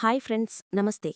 Hi friends నమస్తే.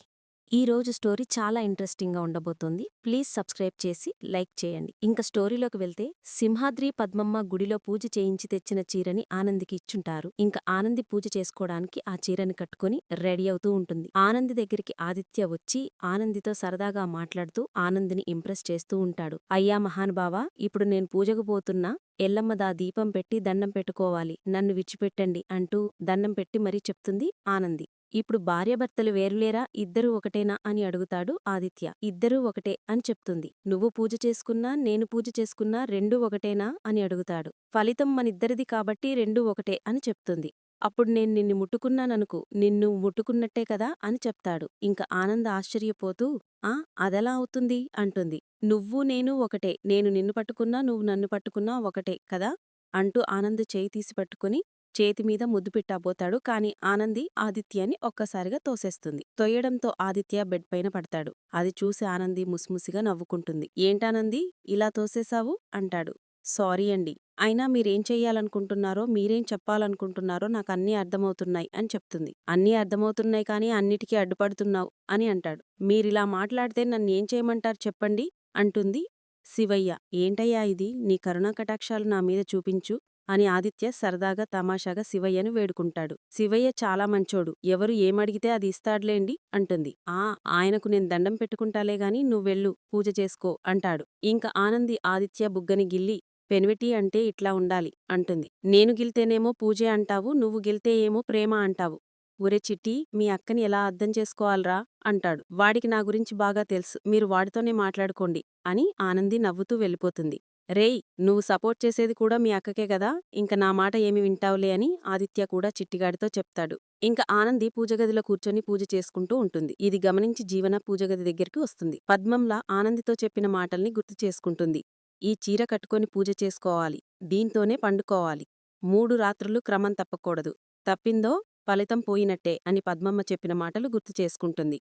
ఈరోజు story చాలా ఇంట్రెస్టింగ్గా ఉండబోతోంది. ప్లీజ్ సబ్స్క్రైబ్ చేసి లైక్ చేయండి. ఇంకా స్టోరీలోకి వెళ్తే సింహాద్రి పద్మమ్మ గుడిలో పూజ చేయించి తెచ్చిన చీరని ఆనందికి ఇచ్చుంటారు. ఇంకా ఆనంది పూజ చేసుకోవడానికి ఆ చీరని కట్టుకుని రెడీ అవుతూ ఉంటుంది. ఆనంది దగ్గరికి ఆదిత్య వచ్చి ఆనందితో సరదాగా మాట్లాడుతూ ఆనందిని ఇంప్రెస్ చేస్తూ ఉంటాడు. అయ్యా మహానుభావా ఇప్పుడు నేను పూజకు పోతున్నా ఎల్లమ్మదా దీపం పెట్టి దండం పెట్టుకోవాలి. నన్ను విచ్చిపెట్టండి అంటూ దండం పెట్టి మరీ చెప్తుంది ఆనంది. ఇప్పుడు భార్యభర్తలు వేరులేరా? ఇద్దరూ ఒకటేనా? అని అడుగుతాడు ఆదిత్య. ఇద్దరూ ఒకటే అని చెప్తుంది. నువ్వు పూజ చేసుకున్నా నేను పూజ చేసుకున్నా రెండూ ఒకటేనా? అని అడుగుతాడు. ఫలితం మనిద్దరిది కాబట్టి రెండూ ఒకటే అని చెప్తుంది. అప్పుడు నేను నిన్ను ముట్టుకున్నాననుకు నిన్ను ముట్టుకున్నట్టే కదా? అని చెప్తాడు. ఇంక ఆనంద్ ఆశ్చర్యపోతూ ఆ అదెలా అవుతుంది? అంటుంది. నువ్వు నేను ఒకటే. నేను నిన్ను పట్టుకున్నా నువ్వు నన్ను పట్టుకున్నా ఒకటే కదా? అంటూ ఆనంద్ చేయి తీసి పట్టుకుని చేతిమీద ముద్దు పెట్టాబోతాడు. కాని ఆనంది ఆదిత్యాన్ని ఒక్కసారిగా తోసేస్తుంది. తొయ్యడంతో ఆదిత్య బెడ్ పైన పడతాడు. అది చూసి ఆనంది ముసిముసిగా నవ్వుకుంటుంది. ఏంటానంది ఇలా తోసేశావు? అంటాడు. సారీ అండి. అయినా మీరేం చెయ్యాలనుకుంటున్నారో మీరేం చెప్పాలనుకుంటున్నారో నాకు అన్నీ అర్థమవుతున్నాయి అని చెప్తుంది. అన్నీ అర్థమవుతున్నాయి కానీ అన్నిటికీ అడ్డుపడుతున్నావు అని అంటాడు. మీరిలా మాట్లాడితే నన్ను ఏం చేయమంటారు చెప్పండి అంటుంది శివయ్య. ఏంటయ్యా ఇది? నీ కరుణా కటాక్షాలు నా మీద చూపించు. అని ఆదిత్య సరదాగా తమాషాగా శివయ్యను వేడుకుంటాడు. శివయ్య చాలా మంచోడు. ఎవరు ఏమడిగితే అది ఇస్తాడులేండి అంటుంది. ఆ ఆయనకు నేను దండం పెట్టుకుంటాలే గాని నువ్వెళ్ళు పూజ చేసుకో అంటాడు. ఇంక ఆనంది ఆదిత్య బుగ్గని గిల్లి పెనివిటి అంటే ఇట్లా ఉండాలి అంటుంది. నేను గిల్తేనేమో పూజే అంటావు నువ్వు గిల్తే ఏమో ప్రేమ అంటావు. ఒరే చిట్టి మీ అక్కని ఎలా అర్థం చేసుకోవాలరా అంటాడు. వాడికి నా గురించి బాగా తెలుసు మీరు వాడితోనే మాట్లాడుకోండి అని ఆనంది నవ్వుతూ వెళ్ళిపోతుంది. రేయ్ నువ్వు సపోర్ట్ చేసేది కూడా మీ అక్కకే కదా ఇంక నా మాట ఏమి వింటావులే అని ఆదిత్య కూడా చిట్టిగాడితో చెప్తాడు. ఇంక ఆనంది పూజగదిలో కూర్చొని పూజ చేసుకుంటూ ఉంటుంది. ఇది గమనించి జీవన పూజగది దగ్గరికి వస్తుంది. పద్మంలా ఆనందితో చెప్పిన మాటల్ని గుర్తు చేసుకుంటుంది. ఈ చీర కట్టుకొని పూజ చేసుకోవాలి. దీంతోనే పండుకోవాలి. మూడు రాత్రులు క్రమం తప్పకూడదు. తప్పిందో ఫలితం పోయినట్టే అని పద్మమ్మ చెప్పిన మాటలు గుర్తు చేసుకుంటుంది.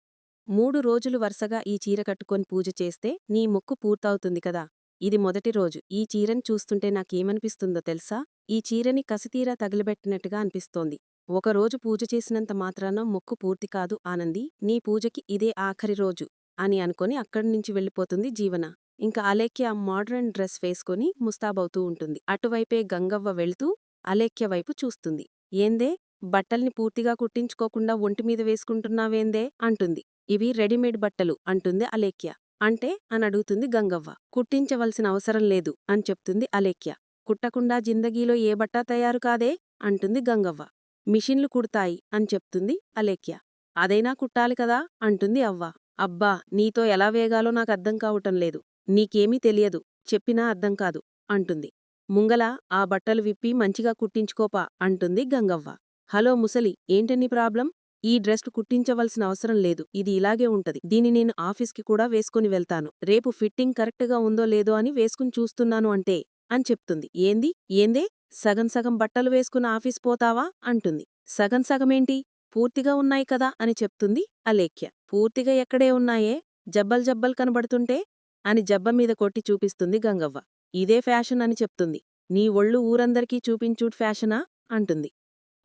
మూడు రోజులు వరుసగా ఈ చీర కట్టుకొని పూజ చేస్తే నీ మొక్కు పూర్తవుతుంది కదా. ఇది మొదటి రోజు. ఈ చీరని చూస్తుంటే నాకేమనిపిస్తుందో తెలుసా? ఈ చీరని కసితీరా తగిలిబెట్టినట్టుగా అనిపిస్తోంది. ఒకరోజు పూజ చేసినంత మాత్రాన మొక్కు పూర్తి కాదు ఆనంది. నీ పూజకి ఇదే ఆఖరి రోజు అని అనుకొని అక్కడ్నుంచి వెళ్ళిపోతుంది జీవన. ఇంకా అలేఖ్య మోడ్రన్ డ్రెస్ వేసుకుని ముస్తాబవుతూ ఉంటుంది. అటువైపే గంగవ్వ వెళ్తూ అలేఖ్య వైపు చూస్తుంది. ఏందే? బట్టల్ని పూర్తిగా కుట్టించుకోకుండా ఒంటిమీద వేసుకుంటున్నావేందే? అంటుంది. ఇవి రెడీమేడ్ బట్టలు అంటుంది అలేఖ్య. అంటే అని అడుగుతుంది గంగవ్వ. కుట్టించవలసిన అవసరం లేదు అని చెప్తుంది అలేఖ్య. కుట్టకుండా జిందగీలో ఏ బట్టా తయారు కాదే అంటుంది గంగవ్వ. మిషన్లు కుడతాయి అని చెప్తుంది అలేఖ్య. అదైనా కుట్టాలి కదా అంటుంది అవ్వ. అబ్బా నీతో ఎలా వేగాలో నాకు అర్థం కావటం లేదు. నీకేమీ తెలియదు. చెప్పినా అర్థం కాదు అంటుంది. ముంగల ఆ బట్టలు విప్పి మంచిగా కుట్టించుకోపా అంటుంది గంగవ్వ. హలో ముసలి ఏంటని ప్రాబ్లం? ఈ డ్రెస్ కుట్టించవలసిన అవసరం లేదు. ఇది ఇలాగే ఉంటది. దీని నేను ఆఫీస్కి కూడా వేసుకుని వెళ్తాను. రేపు ఫిట్టింగ్ కరెక్ట్గా ఉందో లేదో అని వేసుకుని చూస్తున్నాను అంటే అని చెప్తుంది. ఏంది? ఏందే? సగం సగం బట్టలు వేసుకుని ఆఫీస్ పోతావా? అంటుంది. సగం సగమేంటి? పూర్తిగా ఉన్నాయి కదా? అని చెప్తుంది అలేఖ్య. పూర్తిగా ఎక్కడే ఉన్నాయే? జబ్బల్ జబ్బల్ కనబడుతుంటే? అని జబ్బ మీద కొట్టి చూపిస్తుంది గంగవ్వ. ఇదే ఫ్యాషన్ అని చెప్తుంది. నీ ఒళ్ళు ఊరందరికీ చూపించూట్ ఫ్యాషనా? అంటుంది.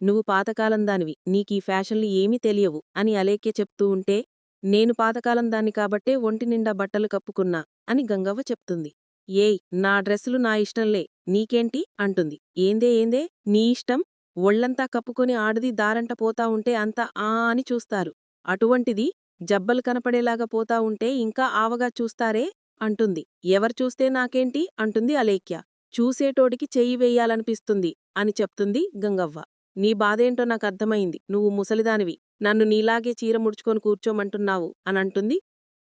నువ్వు పాతకాలం దానివి నీకీ ఫ్యాషన్లు ఏమీ తెలియవు అని అలేఖ్య చెప్తూ ఉంటే నేను పాతకాలం దాన్ని కాబట్టే ఒంటి నిండా బట్టలు కప్పుకున్నా అని గంగవ్వ చెప్తుంది. ఏయ్ నా డ్రెస్సులు నా ఇష్టంలే నీకేంటి? అంటుంది. ఏందే ఏందే? నీ ఇష్టం? ఒళ్ళంతా కప్పుకొని ఆడది దారంట పోతా ఉంటే అంతా ఆ అని చూస్తారు. అటువంటిది జబ్బలు కనపడేలాగా పోతా ఉంటే ఇంకా ఆవగా చూస్తారే? అంటుంది. ఎవరు చూస్తే నాకేంటి? అంటుంది అలేఖ్య. చూసేటోడికి చెయ్యి వెయ్యాలనిపిస్తుంది అని చెప్తుంది గంగవ్వ. నీ బాధేంటో నాకు అర్థమైంది నువ్వు ముసలిదానివి. నన్ను నీలాగే చీర ముడుచుకొని కూర్చోమంటున్నావు అనంటుంది.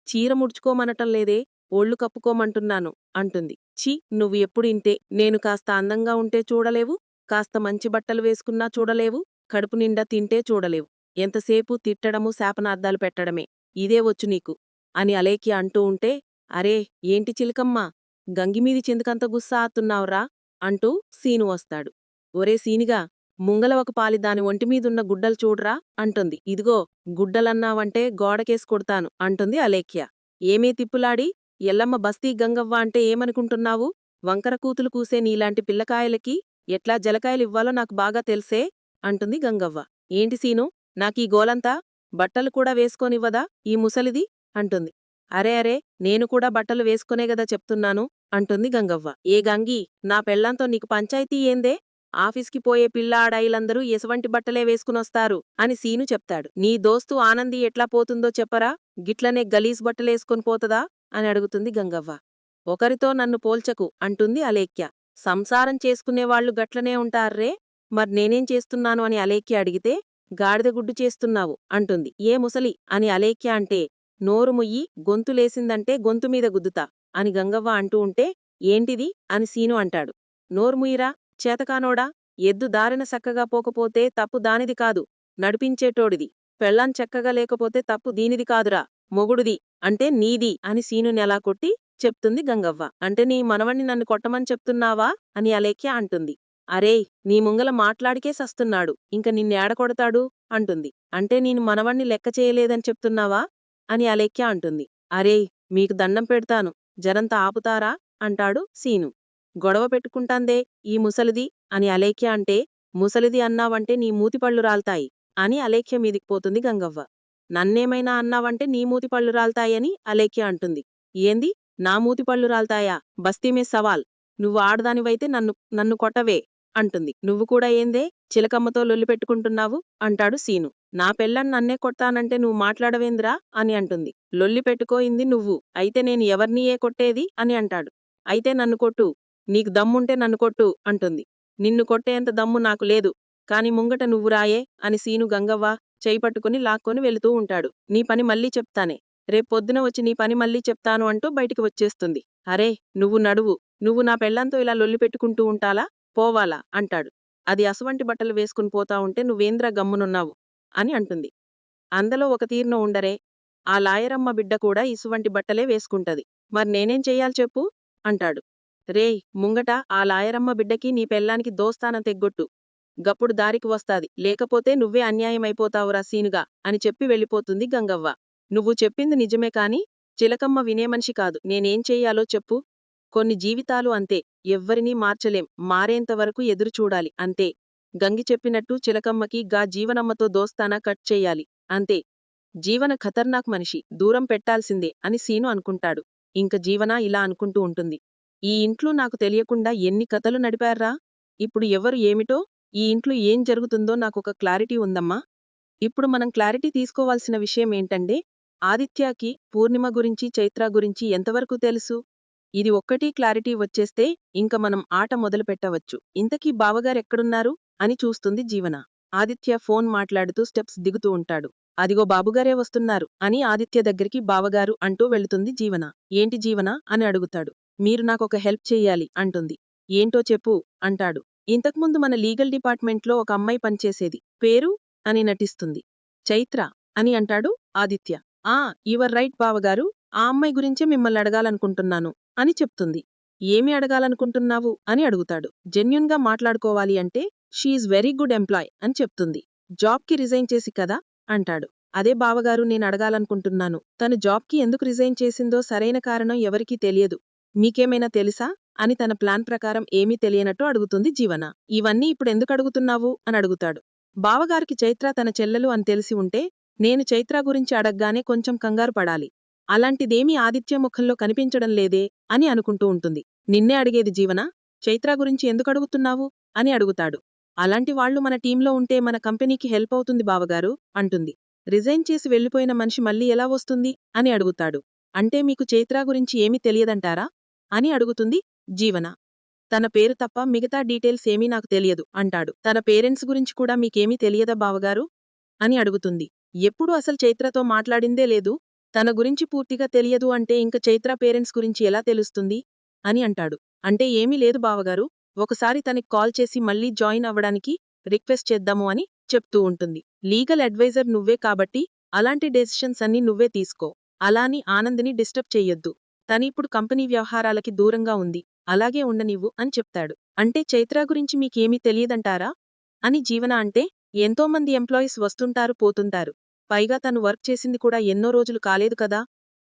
చీర ముడుచుకోమనటం లేదే ఒళ్ళు కప్పుకోమంటున్నాను అంటుంది. ఛీ నువ్వు ఎప్పుడు ఇంతే. నేను కాస్త అందంగా ఉంటే చూడలేవు కాస్త మంచి బట్టలు వేసుకున్నా చూడలేవు కడుపు నిండా తింటే చూడలేవు. ఎంతసేపు తిట్టడము శాపనార్థాలు పెట్టడమే. ఇదే వచ్చు నీకు అని అలేకి అంటూ ఉంటే అరే ఏంటి చిలకమ్మా? గంగిమీది చెందుకంత గుస్సా ఆతున్నావురా అంటూ సీను వస్తాడు. ఒరే సీనిగా ముంగల ఒక పాలి దాని ఒంటిమీదున్న గుడ్డలు చూడ్రా అంటుంది. ఇదిగో గుడ్డలన్నావంటే గోడకేసి కొడతాను అంటుంది అలేఖ్య. ఏమీ తిప్పులాడి? ఎల్లమ్మ బస్తీ గంగవ్వ అంటే ఏమనుకుంటున్నావు? వంకర కూతులు కూసే నీలాంటి పిల్లకాయలకి ఎట్లా జలకాయలివ్వాలో నాకు బాగా తెలిసే అంటుంది గంగవ్వ. ఏంటి సీను? నాకీ గోలంతా? బట్టలు కూడా వేసుకోనివ్వదా? ఈ ముసలిది? అంటుంది. అరే అరే నేను కూడా బట్టలు వేసుకునే గదా చెప్తున్నాను అంటుంది గంగవ్వ. ఏ గంగి నా పెళ్ళంతో నీకు పంచాయతీ ఏందే? ఆఫీస్కి పోయే పిల్లాడాయిలందరూ ఎసవంటి బట్టలే వేసుకునొస్తారు అని సీను చెప్తాడు. నీ దోస్తు ఆనంది ఎట్లా పోతుందో చెప్పరా? గిట్లనే గలీజ్ బట్టలేసుకొని పోతదా? అని అడుగుతుంది గంగవ్వ. ఒకరితో నన్ను పోల్చకు అంటుంది అలేఖ్య. సంసారం చేసుకునేవాళ్ళు గట్లనే ఉంటార్రే? మరి నేనేం చేస్తున్నాను అని అలేఖ్య అడిగితే గాడిదగుడ్డు చేస్తున్నావు అంటుంది. ఏ ముసలి? అని అలేఖ్య అంటే నోరు ముయ్యి గొంతులేసిందంటే గొంతుమీద గుద్దుతా అని గంగవ్వ అంటూ ఉంటే ఏంటిది? అని సీను అంటాడు. నోరుముయిరా చేతకానోడా? ఎద్దు దారిన సక్కగా పోకపోతే తప్పు దానిది కాదు. నడిపించేటోడిది. పెళ్ళాం చక్కగా లేకపోతే తప్పు దీనిది కాదురా. మొగుడుది అంటే నీది అని సీనుని అలా కొట్టి చెప్తుంది గంగవ్వ. అంటే నీ మనవణ్ణి నన్ను కొట్టమని చెప్తున్నావా? అని అలేఖ్య అంటుంది. అరేయ్ నీ ముంగల మాట్లాడికే సస్తున్నాడు. ఇంక నిన్నేడకొడతాడు అంటుంది. అంటే నేను మనవణ్ణి లెక్క చేయలేదని చెప్తున్నావా? అని అలేఖ్య అంటుంది. అరేయ్ మీకు దండం పెడతాను. జరంత ఆపుతారా? అంటాడు సీను. గొడవ పెట్టుకుంటాందే ఈ ముసలిది? అని అలేఖ్య అంటే ముసలిది అన్నావంటే నీ మూతిపళ్ళు రాల్తాయి అని అలేఖ్య మీదికి పోతుంది గంగవ్వ. నన్నేమైనా అన్నావంటే నీ మూతిపళ్ళు రాల్తాయని అలేఖ్య అంటుంది. ఏంది? నా మూతిపళ్ళు రాల్తాయా? బస్తీమే సవాల్. నువ్వు ఆడదానివైతే నన్ను నన్ను కొట్టవే అంటుంది. నువ్వు కూడా ఏందే? చిలకమ్మతో లొల్లి పెట్టుకుంటున్నావు? అంటాడు సీను. నా పెళ్ళని నన్నే కొట్టానంటే నువ్వు మాట్లాడవేంద్రా? అని అంటుంది. లొల్లి పెట్టుకోయింది నువ్వు. అయితే నేను ఎవర్నీయే ఏ కొట్టేది? అని అంటాడు. అయితే నన్ను కొట్టు. నీకు దమ్ముంటే నన్ను కొట్టు అంటుంది. నిన్ను కొట్టేంత దమ్ము నాకు లేదు. కాని ముంగట నువ్వు రాయే అని సీను గంగవ్వ చేయి పట్టుకుని లాక్కొని వెళుతూ ఉంటాడు. నీ పని మళ్ళీ చెప్తానే. రేపొద్దున వచ్చి నీ పని మళ్ళీ చెప్తాను అంటూ బయటికి వచ్చేస్తుంది. అరే నువ్వు నడువు. నువ్వు నా పెళ్ళంతో ఇలా లొల్లి పెట్టుకుంటూ ఉంటాలా? పోవాలా? అంటాడు. అది అసువంటి బట్టలు వేసుకుని పోతా ఉంటే నువ్వేంద్ర గమ్మునున్నావు? అని అంటుంది. అందలో ఒక తీర్న ఉండరే. ఆ లాయరమ్మ బిడ్డ కూడా ఇసువంటి బట్టలే వేసుకుంటది. మరి నేనేం చెయ్యాలి చెప్పు? అంటాడు. రేయ్ ముంగట ఆ లాయరమ్మ బిడ్డకి నీ పెళ్ళానికి దోస్తాన తెగ్గొట్టు. గప్పుడు దారికి వస్తాది. లేకపోతే నువ్వే అన్యాయమైపోతావురా సీనుగా అని చెప్పి వెళ్ళిపోతుంది గంగవ్వ. నువ్వు చెప్పింది నిజమే కాని చిలకమ్మ వినే మనిషి కాదు. నేనేం చెయ్యాలో చెప్పు. కొన్ని జీవితాలు అంతే. ఎవ్వరినీ మార్చలేం. మారేంతవరకు ఎదురు చూడాలి. అంతే. గంగి చెప్పినట్టు చిలకమ్మకి గా జీవనమ్మతో దోస్తానా కట్ చెయ్యాలి అంతే. జీవన ఖతర్నాక్ మనిషి. దూరం పెట్టాల్సిందే అని సీను అనుకుంటాడు. ఇంక జీవన ఇలా అనుకుంటూ ఉంటుంది. ఈ ఇంట్లో నాకు తెలియకుండా ఎన్ని కథలు నడిపారా ఇప్పుడు ఎవరు ఏమిటో? ఈ ఇంట్లో ఏం జరుగుతుందో నాకొక క్లారిటీ ఉందమ్మా. ఇప్పుడు మనం క్లారిటీ తీసుకోవాల్సిన విషయం ఏంటంటే ఆదిత్యకి పూర్ణిమ గురించి చైత్ర గురించి ఎంతవరకు తెలుసు? ఇది ఒక్కటీ క్లారిటీ వచ్చేస్తే ఇంక మనం ఆట మొదలు పెట్టవచ్చు. ఇంతకీ బావగారెక్కడున్నారు అని చూస్తుంది జీవన. ఆదిత్య ఫోన్ మాట్లాడుతూ స్టెప్స్ దిగుతూ ఉంటాడు. అదిగో బాబుగారే వస్తున్నారు అని ఆదిత్య దగ్గరికి బావగారు అంటూ వెళుతుంది జీవన. ఏంటి జీవన? అని అడుగుతాడు. మీరు నాకొక హెల్ప్ చెయ్యాలి అంటుంది. ఏంటో చెప్పు అంటాడు. ఇంతకుముందు మన లీగల్ డిపార్ట్మెంట్లో ఒక అమ్మాయి పనిచేసేది. పేరు? అని నటిస్తుంది. చైత్ర? అని అంటాడు ఆదిత్య. ఆ యువర్ రైట్ బావగారు ఆ అమ్మాయి గురించే మిమ్మల్ని అడగాలనుకుంటున్నాను అని చెప్తుంది. ఏమి అడగాలనుకుంటున్నావు? అని అడుగుతాడు. జెన్యున్గా మాట్లాడుకోవాలి అంటే షీఈ్ వెరీ గుడ్ ఎంప్లాయ్ అని చెప్తుంది. జాబ్కి రిజైన్ చేసి కదా? అంటాడు. అదే బావగారు నేను అడగాలనుకుంటున్నాను. తను జాబ్కి ఎందుకు రిజైన్ చేసిందో సరైన కారణం ఎవరికీ తెలియదు. మీకేమైనా తెలుసా? అని తన ప్లాన్ ప్రకారం ఏమీ తెలియనట్టు అడుగుతుంది జీవన. ఇవన్నీ ఇప్పుడు ఎందుకు అడుగుతున్నావు? అని అడుగుతాడు. బావగారికి చైత్ర తన చెల్లెలు అని తెలిసి ఉంటే నేను చైత్ర గురించి అడగ్గానే కొంచెం కంగారు పడాలి. అలాంటిదేమీ ఆదిత్య ముఖంలో కనిపించడం లేదే అని అనుకుంటూ ఉంటుంది. నిన్నే అడిగేది జీవన చైత్ర గురించి ఎందుకు అడుగుతున్నావు? అని అడుగుతాడు. అలాంటి వాళ్ళు మన టీంలో ఉంటే మన కంపెనీకి హెల్ప్ అవుతుంది బావగారు అంటుంది. రిజైన్ చేసి వెళ్ళిపోయిన మనిషి మళ్ళీ ఎలా వస్తుంది? అని అడుగుతాడు. అంటే మీకు చైత్ర గురించి ఏమీ తెలియదంటారా? అని అడుగుతుంది జీవన. తన పేరు తప్ప మిగతా డీటెయిల్స్ ఏమీ నాకు తెలియదు అంటాడు. తన పేరెంట్స్ గురించి కూడా మీకేమీ తెలియదా బావగారు? అని అడుగుతుంది. ఎప్పుడు అసలు చైత్రతో మాట్లాడిందే లేదు? తన గురించి పూర్తిగా తెలియదు అంటే ఇంక చైత్ర పేరెంట్స్ గురించి ఎలా తెలుస్తుంది? అని అంటాడు. అంటే ఏమీ లేదు బావగారు. ఒకసారి తనకి కాల్ చేసి మళ్ళీ జాయిన్ అవ్వడానికి రిక్వెస్ట్ చేద్దాము అని చెప్తూ ఉంటుంది. లీగల్ అడ్వైజర్ నువ్వే కాబట్టి అలాంటి డెసిషన్స్ అన్ని నువ్వే తీసుకో. అలాని ఆనందిని డిస్టర్బ్ చెయ్యొద్దు తనిప్పుడు కంపెనీ వ్యవహారాలకి దూరంగా ఉంది. అలాగే ఉండనివ్వు అని చెప్తాడు. అంటే చైత్ర గురించి మీకేమీ తెలియదంటారా? అని జీవన అంటే ఎంతోమంది ఎంప్లాయీస్ వస్తుంటారు పోతుంటారు. పైగా తను వర్క్ చేసింది కూడా ఎన్నో రోజులు కాలేదు కదా?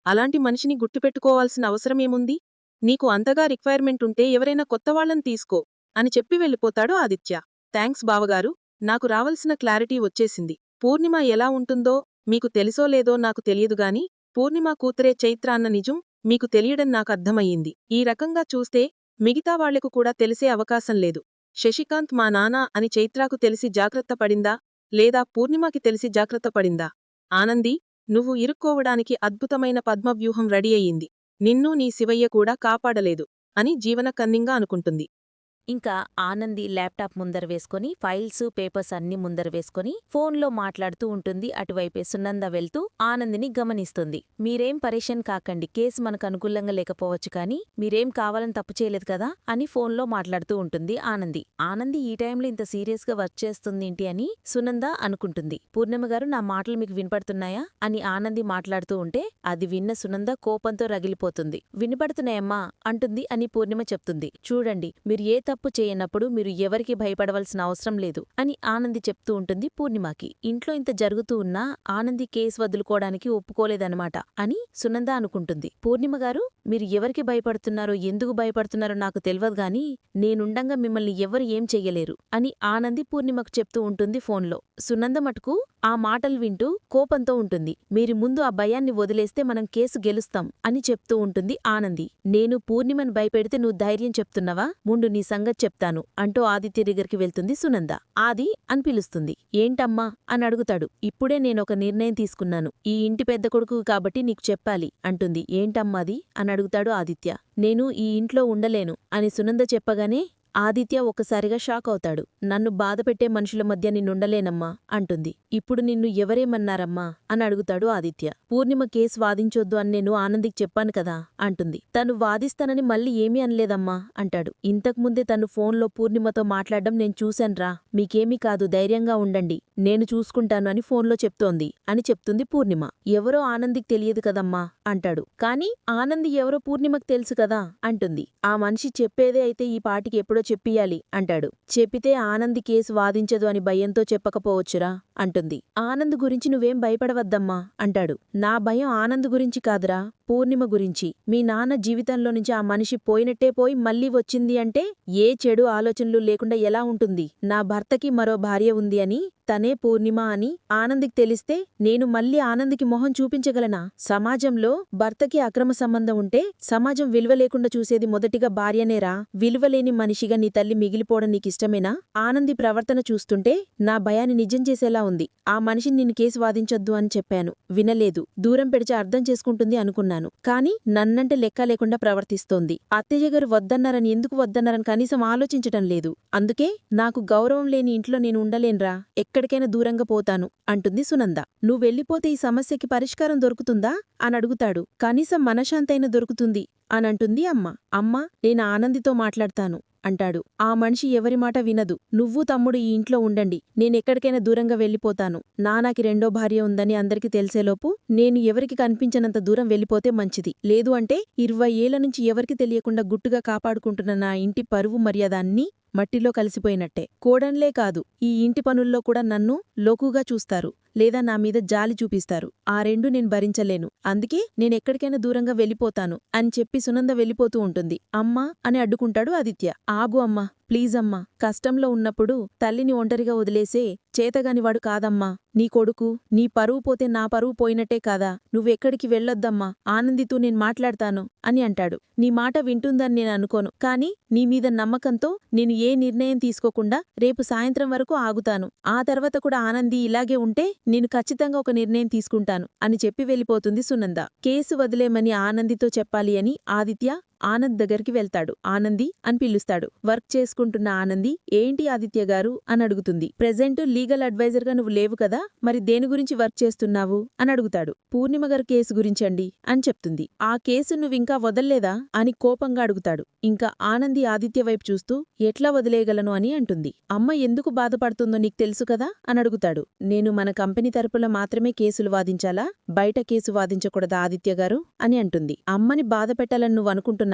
అలాంటి మనిషిని గుర్తుపెట్టుకోవాల్సిన అవసరమేముంది? నీకు అంతగా రిక్వైర్మెంట్ ఉంటే ఎవరైనా కొత్తవాళ్ళను తీసుకో అని చెప్పి వెళ్ళిపోతాడు ఆదిత్య. థ్యాంక్స్ బావగారు. నాకు రావలసిన క్లారిటీ వచ్చేసింది. పూర్ణిమ ఎలా ఉంటుందో మీకు తెలుసో లేదో నాకు తెలియదుగాని పూర్ణిమ కూతురే చైత్ర అన్న నిజం మీకు తెలియడం నాకు అర్థమయ్యింది. ఈ రకంగా చూస్తే మిగతా వాళ్ళకు కూడా తెలిసే అవకాశం లేదు. శశికాంత్ మా నానా అని చైత్రాకు తెలిసి జాగ్రత్త పడిందా? లేదా పూర్ణిమకి తెలిసి జాగ్రత్త పడిందా? ఆనంది నువ్వు ఇరుక్కోవడానికి అద్భుతమైన పద్మవ్యూహం రెడీ అయ్యింది. నిన్నూ నీ శివయ్య కూడా కాపాడలేదు అని జీవన కన్నింగా అనుకుంటుంది. ఇంకా ఆనంది ల్యాప్టాప్ ముందర వేసుకొని ఫైల్స్ పేపర్స్ అన్ని ముందర వేసుకొని ఫోన్లో మాట్లాడుతూ ఉంటుంది. అటువైపే సునంద వెళ్తూ ఆనందిని గమనిస్తుంది. మీరేం పరేషన్ కాకండి. కేసు మనకు అనుకూలంగా లేకపోవచ్చు కానీ మీరేం కావాలని తప్పు చేయలేదు కదా అని ఫోన్లో మాట్లాడుతూ ఉంటుంది ఆనంది. ఆనంది ఈ టైంలో ఇంత సీరియస్గా వర్క్ చేస్తుందేంటి అని సునంద అనుకుంటుంది. పూర్ణిమ గారు నా మాటలు మీకు వినపడుతున్నాయా? అని ఆనంది మాట్లాడుతూ ఉంటే అది విన్న సునంద కోపంతో రగిలిపోతుంది. వినపడుతున్నాయమ్మా అంటుంది అని పూర్ణిమ చెప్తుంది. చూడండి మీరు ఏ తప్పు చేయనప్పుడు మీరు ఎవరికి భయపడవలసిన అవసరం లేదు అని ఆనంది చెప్తూ ఉంటుంది పూర్ణిమకి. ఇంట్లో ఇంత జరుగుతూ ఉన్నా ఆనంది కేసు వదులుకోవడానికి ఒప్పుకోలేదన్నమాట అని సునంద అనుకుంటుంది. పూర్ణిమ గారు మీరు ఎవరికి భయపడుతున్నారో ఎందుకు భయపడుతున్నారో నాకు తెలియదు గాని నేనుండంగా మిమ్మల్ని ఎవరు ఏం చెయ్యలేరు అని ఆనంది పూర్ణిమకు చెప్తూ ఉంటుంది ఫోన్లో. సునంద మటుకు ఆ మాటలు వింటూ కోపంతో ఉంటుంది. మీరు ముందు ఆ భయాన్ని వదిలేస్తే మనం కేసు గెలుస్తాం అని చెప్తూ ఉంటుంది ఆనంది. నేను పూర్ణిమను భయపెడితే నువ్వు ధైర్యం చెప్తున్నావా? ముందు నీ సంగతి చెప్తాను అంటూ ఆదిత్య దగ్గరికి వెళ్తుంది సునంద. ఆది అని పిలుస్తుంది. ఏంటమ్మా? అని అడుగుతాడు. ఇప్పుడే నేనొక నిర్ణయం తీసుకున్నాను. ఈ ఇంటి పెద్ద కొడుకు కాబట్టి నీకు చెప్పాలి అంటుంది. ఏంటమ్మాది అని అడుగుతాడు ఆదిత్య. నేను ఈ ఇంట్లో ఉండలేను అని సునంద చెప్పగానే ఆదిత్య ఒక్కసారిగా షాక్ అవుతాడు. నన్ను బాధపెట్టే మనుషుల మధ్య నిన్నుండలేనమ్మా అంటుంది. ఇప్పుడు నిన్ను ఎవరేమన్నారమ్మా అని అడుగుతాడు ఆదిత్య. పూర్ణిమ కేసు వాదించొద్దు అని నేను ఆనందికి చెప్పాను కదా అంటుంది. తను వాదిస్తానని మళ్ళీ ఏమీ అనలేదమ్మా అంటాడు. ఇంతకుముందే తను ఫోన్లో పూర్ణిమతో మాట్లాడడం నేను చూశాన్రా మీకేమీ కాదు ధైర్యంగా ఉండండి నేను చూసుకుంటాను అని ఫోన్లో చెప్తోంది అని చెప్తుంది పూర్ణిమ. ఎవరో ఆనందికి తెలియదు కదమ్మా అంటాడు. కాని ఆనంది ఎవరో పూర్ణిమకు తెలుసు కదా అంటుంది. ఆ మనిషి చెప్పేదే అయితే ఈ పాటికి ఎప్పుడో చెప్పియాలి అంటాడు. చెప్పితే ఆనంద్ కేసు వాదించదు అని భయంతో చెప్పకపోవచ్చురా అంటుంది. ఆనంద్ గురించి నువ్వేం భయపడవద్దమ్మా అంటాడు. నా భయం ఆనంద్ గురించి కాదురా పూర్ణిమ గురించి. మీ నాన్న జీవితంలో నుంచి ఆ మనిషి పోయినట్టే పోయి మళ్ళీ వచ్చింది అంటే ఏ చెడు ఆలోచనలు లేకుండా ఎలా ఉంటుంది? నా భర్తకి మరో భార్య ఉంది అని తనే పూర్ణిమ అని ఆనందికి తెలిస్తే నేను మళ్ళీ ఆనందికి మొహం చూపించగలనా? సమాజంలో భర్తకి అక్రమ సంబంధం ఉంటే సమాజం విలువ లేకుండా చూసేది మొదటిగా భార్యనేరా. విలువలేని మనిషిగా నీ తల్లి మిగిలిపోవడం నీకిష్టమేనా? ఆనంది ప్రవర్తన చూస్తుంటే నా భయాన్ని నిజం చేసేలా ఉంది. ఆ మనిషిని నిన్ను కేసు వాదించొద్దు అని చెప్పాను. వినలేదు. దూరం పెడిచి అర్థం చేసుకుంటుంది అనుకున్నాను. కాని నన్నంటే లెక్క లేకుండా ప్రవర్తిస్తోంది. అత్తయ్య గారు వద్దన్నారని ఎందుకు వద్దన్నారని కనీసం ఆలోచించటం లేదు. అందుకే నాకు గౌరవం లేని ఇంట్లో నేను ఉండలేనురా. ఎక్కడికైనా దూరంగా పోతాను అంటుంది సునంద. నువ్వెళ్ళిపోతే ఈ సమస్యకి పరిష్కారం దొరుకుతుందా? అని అడుగుతాడు. కనీసం మనశాంతైన దొరుకుతుంది అనంటుంది అమ్మ. అమ్మ నేను ఆనందితో మాట్లాడతాను అంటాడు. ఆ మనిషి ఎవరి మాట వినదు. నువ్వు తమ్ముడు ఈ ఇంట్లో ఉండండి. నేనెక్కడికైనా దూరంగా వెళ్ళిపోతాను. నానాకి రెండో భార్య ఉందని అందరికీ తెలిసేలోపు నేను ఎవరికి కనిపించనంత దూరం వెళ్ళిపోతే మంచిది. లేదు అంటే ఇరవై ఏళ్ళ నుంచి ఎవరికి తెలియకుండా గుట్టుగా కాపాడుకుంటున్న నా ఇంటి పరువు మర్యాద అన్నీ మట్టిలో కలిసిపోయినట్టే. కోడన్లే కాదు ఈ ఇంటి పనుల్లో కూడా నన్ను లోకుగా చూస్తారు. లేదా నా మీద జాలి చూపిస్తారు. ఆ రెండు నేను భరించలేను. అందుకే నేనెక్కడికైనా దూరంగా వెళ్ళిపోతాను అని చెప్పి సునంద వెళ్ళిపోతూ ఉంటుంది. అమ్మా అని అడ్డుకుంటాడు ఆదిత్య. ఆగు అమ్మా ప్లీజమ్మా కష్టంలో ఉన్నప్పుడు తల్లిని ఒంటరిగా వదిలేసే చేతగానివాడు కాదమ్మా. నీ కొడుకు నీ పరువు పోతే నా పరువు పోయినట్టే కాదా? నువ్వెక్కడికి వెళ్ళొద్దమ్మా. ఆనందితో నేను మాట్లాడతాను అని అంటాడు. నీ మాట వింటుందని నేను అనుకోను. కాని నీ మీద నమ్మకంతో నేను ఏ నిర్ణయం తీసుకోకుండా రేపు సాయంత్రం వరకు ఆగుతాను. ఆ తర్వాత కూడా ఆనంది ఇలాగే ఉంటే నేను ఖచ్చితంగా ఒక నిర్ణయం తీసుకుంటాను అని చెప్పి వెళ్ళిపోతుంది సునంద. కేసు వదిలేమని ఆనందితో చెప్పాలి అని ఆదిత్య ఆనంద్ దగ్గరికి వెళ్తాడు. ఆనంది అని పిలుస్తాడు. వర్క్ చేసుకుంటున్న ఆనంది ఏంటి ఆదిత్య గారు? అని అడుగుతుంది. ప్రెజెంట్ లీగల్ అడ్వైజర్గా నువ్వు లేవు కదా మరి దేని గురించి వర్క్ చేస్తున్నావు? అని అడుగుతాడు. పూర్ణిమ గారి కేసు గురించండి అని చెప్తుంది. ఆ కేసు నువ్వింకా వదల్లేదా? అని కోపంగా అడుగుతాడు. ఇంకా ఆనంది ఆదిత్య వైపు చూస్తూ ఎట్లా వదిలేయగలను? అని అంటుంది. అమ్మ ఎందుకు బాధపడుతుందో నీకు తెలుసు కదా? అని అడుగుతాడు. నేను మన కంపెనీ తరపున మాత్రమే కేసులు వాదించాలా? బయట కేసు వాదించకూడదా ఆదిత్య గారు? అని అంటుంది. అమ్మని బాధ పెట్టాలని నువ్వు అనుకుంటున్నావా?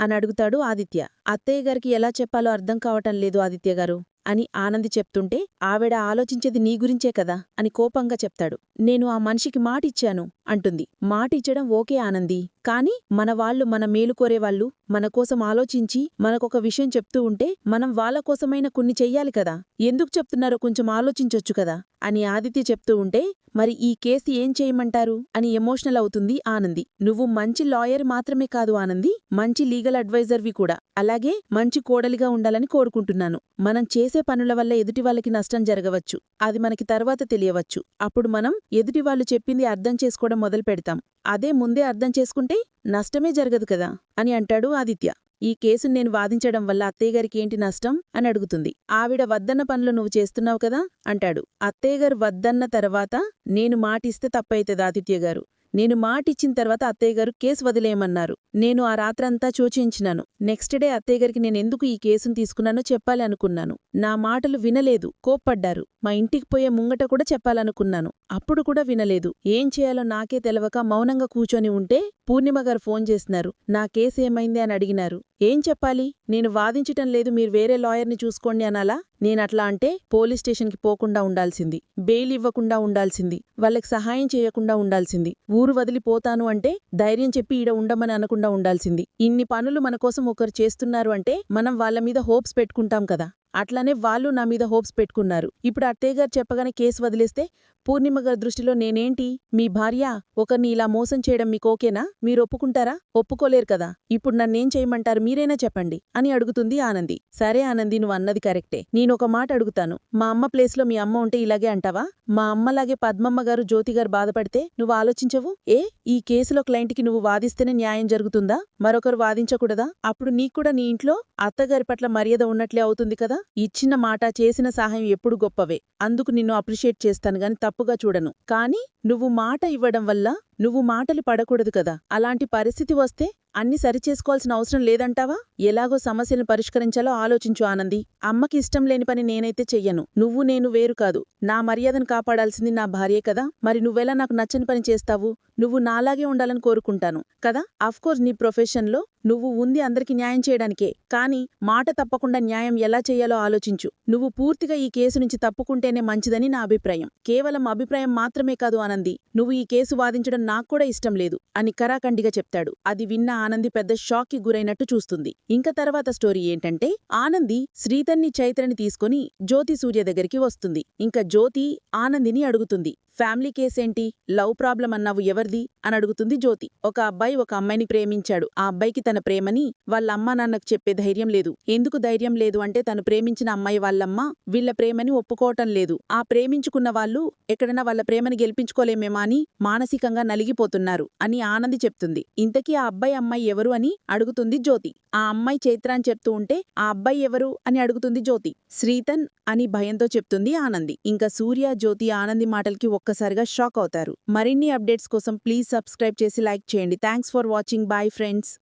అని అడుగుతాడు ఆదిత్య. అత్తయ్య గారికి ఎలా చెప్పాలో అర్థం కావటం లేదు ఆదిత్య గారు. అని ఆనంది చెప్తుంటే ఆవిడ ఆలోచించేది నీ గురించే కదా అని కోపంగా చెప్తాడు. నేను ఆ మనిషికి మాటిచ్చాను అంటుంది. మాటిచ్చడం ఓకే ఆనంది. కాని మన వాళ్ళు మన మేలు కోరేవాళ్ళు మన కోసం ఆలోచించి మనకొక విషయం చెప్తూ ఉంటే మనం వాళ్ళకోసమైన కొన్ని చెయ్యాలి కదా. ఎందుకు చెప్తున్నారో కొంచెం ఆలోచించొచ్చు కదా అని ఆదిత్య చెప్తూ ఉంటే మరి ఈ కేసు ఏం చేయమంటారు అని ఎమోషనల్ అవుతుంది ఆనంది. నువ్వు మంచి లాయర్ మాత్రమే కాదు ఆనంది. మంచి లీగల్ అడ్వైజర్వి కూడా. అలాగే మంచి కోడలిగా ఉండాలని కోరుకుంటున్నాను. మనం చేసే పనుల వల్ల ఎదుటి వాళ్ళకి నష్టం జరగవచ్చు. అది మనకి తర్వాత తెలియవచ్చు. అప్పుడు మనం ఎదుటి వాళ్ళు చెప్పింది అర్థం చేసుకోవడం మొదలు పెడతాం. అదే ముందే అర్థం చేసుకుంటే నష్టమే జరగదు కదా? అని అంటాడు ఆదిత్య. ఈ కేసును నేను వాదించడం వల్ల అత్తయ్యగారికి ఏంటి నష్టం? అని అడుగుతుంది. ఆవిడ వద్దన్న పనులు నువ్వు చేస్తున్నావు కదా? అంటాడు. అత్తయ్యగారు వద్దన్న తర్వాత నేను మాటిస్తే తప్పైతుంది ఆదిత్య గారు. నేను మాటిచ్చిన తర్వాత అత్తయ్యగారు కేసు వదిలేయమన్నారు. నేను ఆ రాత్రంతా చోచించినాను. నెక్స్ట్ డే అత్తయ్యగారికి నేనెందుకు ఈ కేసును తీసుకున్నానో చెప్పాలి అనుకున్నాను నా మాటలు వినలేదు. కోప్పడ్డారు. మా ఇంటికి పోయే ముంగట కూడా చెప్పాలనుకున్నాను. అప్పుడు కూడా వినలేదు. ఏం చేయాలో నాకే తెలవక మౌనంగా కూచొని ఉంటే పూర్ణిమ గారు ఫోన్ చేసినారు. నా కేసు ఏమైంది అని అడిగినారు. ఏం చెప్పాలి? నేను వాదించటం లేదు. మీరు వేరే లాయర్ని చూసుకోండి అనాలా? నేనట్లా అంటే పోలీస్ స్టేషన్కి పోకుండా ఉండాల్సింది. బెయిల్ ఇవ్వకుండా ఉండాల్సింది. వాళ్ళకి సహాయం చేయకుండా ఉండాల్సింది. ఊరు వదిలిపోతాను అంటే ధైర్యం చెప్పి ఈడ ఉండమని అనకుండా ఉండాల్సింది. ఇన్ని పనులు మన కోసం ఒకరు చేస్తున్నారు అంటే మనం వాళ్ళ మీద హోప్స్ పెట్టుకుంటాం కదా. అట్లానే వాళ్ళు నా మీద హోప్స్ పెట్టుకున్నారు. ఇప్పుడు అత్తయ్యగారు చెప్పగానే కేసు వదిలేస్తే పూర్ణిమగారి దృష్టిలో నేనేంటి? మీ భార్య ఒకరిని ఇలా మోసం చేయడం మీకు ఓకేనా? మీరు ఒప్పుకుంటారా? ఒప్పుకోలేరు కదా. ఇప్పుడు నన్నేం చేయమంటారు? మీరైనా చెప్పండి అని అడుగుతుంది ఆనంది. సరే ఆనంది నువ్వు అన్నది కరెక్టే. నేనొక మాట అడుగుతాను. మా అమ్మ ప్లేస్లో మీ అమ్మ ఉంటే ఇలాగే అంటావా? మా అమ్మలాగే పద్మమ్మ గారు బాధపడితే నువ్వు ఆలోచించవు? ఏ? ఈ కేసులో క్లయింట్కి నువ్వు వాదిస్తేనే న్యాయం జరుగుతుందా? మరొకరు వాదించకూడదా? అప్పుడు నీకూడా నీ ఇంట్లో అత్తగారి పట్ల మర్యాద ఉన్నట్లే అవుతుంది కదా? ఇచ్చిన మాట చేసిన సహాయం ఎప్పుడు గొప్పవే. అందుకు నిన్ను అప్రిషియేట్ చేస్తాను గాని తప్పుగా చూడను. కాని నువ్వు మాట ఇవ్వడం వల్ల నువ్వు మాటలు పడకూడదు కదా. అలాంటి పరిస్థితి వస్తే అన్ని సరిచేసుకోవాల్సిన అవసరం లేదంటావా? ఎలాగో సమస్యలను పరిష్కరించాలో ఆలోచించు ఆనంది. అమ్మకి ఇష్టం లేని పని నేనైతే చెయ్యను. నువ్వు నేను వేరు కాదు. నా మర్యాదను కాపాడాల్సింది నా భార్యే కదా. మరి నువ్వెలా నాకు నచ్చని పని చేస్తావు? నువ్వు నాలాగే ఉండాలని కోరుకుంటాను కదా. అఫ్కోర్స్ నీ ప్రొఫెషన్లో నువ్వు ఉంది అందరికి న్యాయం చేయడానికే. కాని మాట తప్పకుండా న్యాయం ఎలా చేయాలో ఆలోచించు. నువ్వు పూర్తిగా ఈ కేసు నుంచి తప్పుకుంటేనే మంచిదని నా అభిప్రాయం. కేవలం అభిప్రాయం మాత్రమే కాదు ఆనంది. నువ్వు ఈ కేసు వాదించడం నాక్కూడా ఇష్టం లేదు అని కరాఖండిగా చెప్తాడు. అది విన్న ఆనంది పెద్ద షాక్కి గురైనట్టు చూస్తుంది. ఇంకా తర్వాత స్టోరీ ఏంటంటే ఆనంది శ్రీతన్ని చైత్రని తీసుకుని జ్యోతి సూర్య దగ్గరికి వస్తుంది. ఇంకా జ్యోతి ఆనందిని అడుగుతుంది. ఫ్యామిలీ కేసేంటి? లవ్ ప్రాబ్లం అన్నావు ఎవరిది? అని అడుగుతుంది జ్యోతి. ఒక అబ్బాయి ఒక అమ్మాయిని ప్రేమించాడు. ఆ అబ్బాయికి తన ప్రేమని వాళ్ళ అమ్మా నాన్నకు చెప్పే ధైర్యం లేదు. ఎందుకు ధైర్యం లేదు అంటే తను ప్రేమించిన అమ్మాయి వాళ్ళమ్మ వీళ్ళ ప్రేమని ఒప్పుకోవటం లేదు. ఆ ప్రేమించుకున్న వాళ్ళు ఎక్కడైనా వాళ్ళ ప్రేమని గెలిపించుకోలేమేమా అని మానసికంగా నలిగిపోతున్నారు అని ఆనంది చెప్తుంది. ఇంతకీ ఆ అబ్బాయి అమ్మాయి ఎవరు అని అడుగుతుంది జ్యోతి. ఆ అమ్మాయి చైత్ర అని చెప్తూ ఉంటే ఆ అబ్బాయి ఎవరు అని అడుగుతుంది జ్యోతి. శ్రీతన్ అని భయంతో చెప్తుంది ఆనంది. ఇంకా సూర్య జ్యోతి ఆనంది మాటలకి ఒక్కసారిగా షాక్ అవుతారు. మరిన్ని అప్డేట్స్ కోసం ప్లీజ్ సబ్స్క్రైబ్ చేసి లైక్ చేయండి. Thanks for watching. Bye friends.